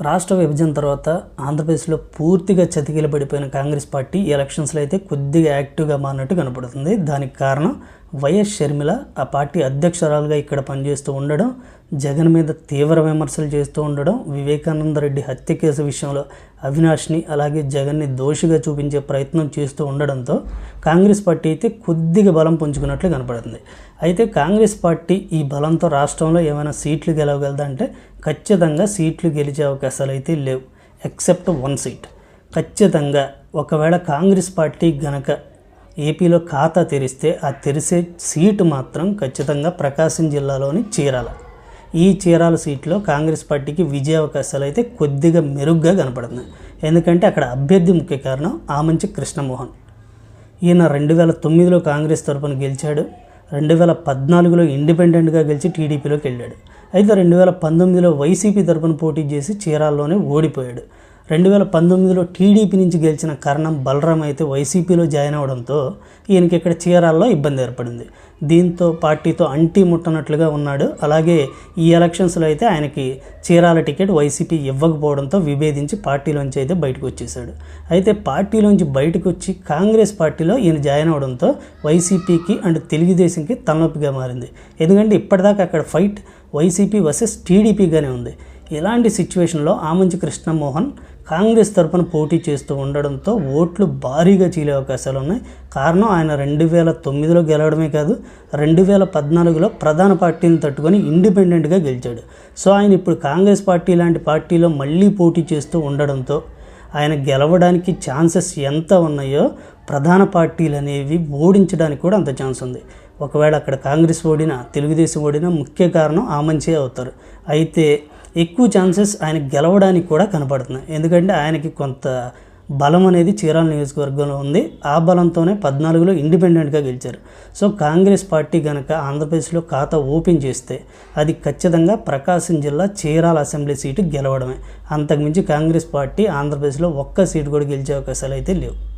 రాష్ట్ర విభజన తర్వాత ఆంధ్రప్రదేశ్లో పూర్తిగా చతికిలబడిపోయిన కాంగ్రెస్ పార్టీ ఎలక్షన్స్లో అయితే కొద్దిగా యాక్టివ్గా మారినట్టు కనపడుతుంది. దానికి కారణం వైఎస్ షర్మిల ఆ పార్టీ అధ్యక్షురాలుగా ఇక్కడ పనిచేస్తూ ఉండడం జగన్ మీద తీవ్ర విమర్శలు చేస్తూ ఉండడం వివేకానంద రెడ్డి హత్య కేసు విషయంలో అవినాష్ని అలాగే జగన్ని దోషిగా చూపించే ప్రయత్నం చేస్తూ ఉండడంతో కాంగ్రెస్ పార్టీ అయితే కొద్దిగా బలం పుంజుకున్నట్లు కనపడుతుంది. అయితే కాంగ్రెస్ పార్టీ ఈ బలంతో రాష్ట్రంలో ఏమైనా సీట్లు గెలవగలదంటే ఖచ్చితంగా సీట్లు గెలిచే అవకాశాలు అయితే లేవు ఎక్సెప్ట్ వన్ సీట్. ఖచ్చితంగా ఒకవేళ కాంగ్రెస్ పార్టీ గనక ఏపీలో ఖాతా తెరిస్తే ఆ తెరిసే సీటు మాత్రం ఖచ్చితంగా ప్రకాశం జిల్లాలోని చీరాల. ఈ చీరాల సీట్లో కాంగ్రెస్ పార్టీకి విజయ అవకాశాలు అయితే కొద్దిగా మెరుగ్గా కనపడుతున్నాయి. ఎందుకంటే అక్కడ అభ్యర్థి ముఖ్య కారణం ఆమంచి కృష్ణమోహన్. ఈయన రెండు వేల తొమ్మిదిలో కాంగ్రెస్ తరపున గెలిచాడు. రెండు వేల పద్నాలుగులో ఇండిపెండెంట్గా గెలిచి టీడీపీలోకి వెళ్ళాడు. అయితే రెండు వేల పంతొమ్మిదిలో వైసీపీ తరపున పోటీ చేసి చీరాల్లోనే ఓడిపోయాడు. రెండు వేల పంతొమ్మిదిలో టీడీపీ నుంచి గెలిచిన కరణం బలరాం అయితే వైసీపీలో జాయిన్ అవడంతో ఈయనకి ఇక్కడ చీరాల్లో ఇబ్బంది ఏర్పడింది. దీంతో పార్టీతో అంటి ముట్టనట్లుగా ఉన్నాడు. అలాగే ఈ ఎలక్షన్స్లో అయితే ఆయనకి చీరాల టికెట్ వైసీపీ ఇవ్వకపోవడంతో విభేదించి పార్టీలోంచి అయితే బయటకు వచ్చేసాడు అయితే పార్టీలోంచి బయటకు వచ్చి కాంగ్రెస్ పార్టీలో ఈయన జాయిన్ అవడంతో వైసీపీకి అండ్ తెలుగుదేశంకి తలనొప్పిగా మారింది. ఎందుకంటే ఇప్పటిదాకా అక్కడ ఫైట్ వైసీపీ వర్సెస్ టీడీపీగానే ఉంది. ఇలాంటి సిచ్యువేషన్లో ఆమంచి కృష్ణమోహన్ కాంగ్రెస్ తరపున పోటీ చేస్తూ ఉండడంతో ఓట్లు భారీగా చీలే అవకాశాలు ఉన్నాయి. కారణం ఆయన రెండు వేల తొమ్మిదిలో గెలవడమే కాదు రెండు వేల పద్నాలుగులో ప్రధాన పార్టీని తట్టుకొని ఇండిపెండెంట్గా గెలిచాడు. సో ఆయన ఇప్పుడు కాంగ్రెస్ పార్టీ లాంటి పార్టీలో మళ్ళీ పోటీ చేస్తూ ఉండడంతో ఆయన గెలవడానికి ఛాన్సెస్ ఎంత ఉన్నాయో ప్రధాన పార్టీలు అనేవి ఓడించడానికి కూడా అంత ఛాన్స్ ఉంది. ఒకవేళ అక్కడ కాంగ్రెస్ ఓడినా తెలుగుదేశం ఓడినా ముఖ్య కారణం ఆమంచే అవుతారు. అయితే ఎక్కువ ఛాన్సెస్ ఆయన గెలవడానికి కూడా కనపడుతున్నాయి. ఎందుకంటే ఆయనకి కొంత బలం అనేది చీరాల నియోజకవర్గంలో ఉంది. ఆ బలంతోనే పద్నాలుగులో ఇండిపెండెంట్గా గెలిచారు. సో కాంగ్రెస్ పార్టీ కనుక ఆంధ్రప్రదేశ్లో ఖాతా ఓపెన్ చేస్తే అది ఖచ్చితంగా ప్రకాశం జిల్లా చీరాల అసెంబ్లీ సీటు గెలవడమే. అంతకుమించి కాంగ్రెస్ పార్టీ ఆంధ్రప్రదేశ్లో ఒక్క సీటు కూడా గెలిచే అవకాశాలు అయితే లేవు.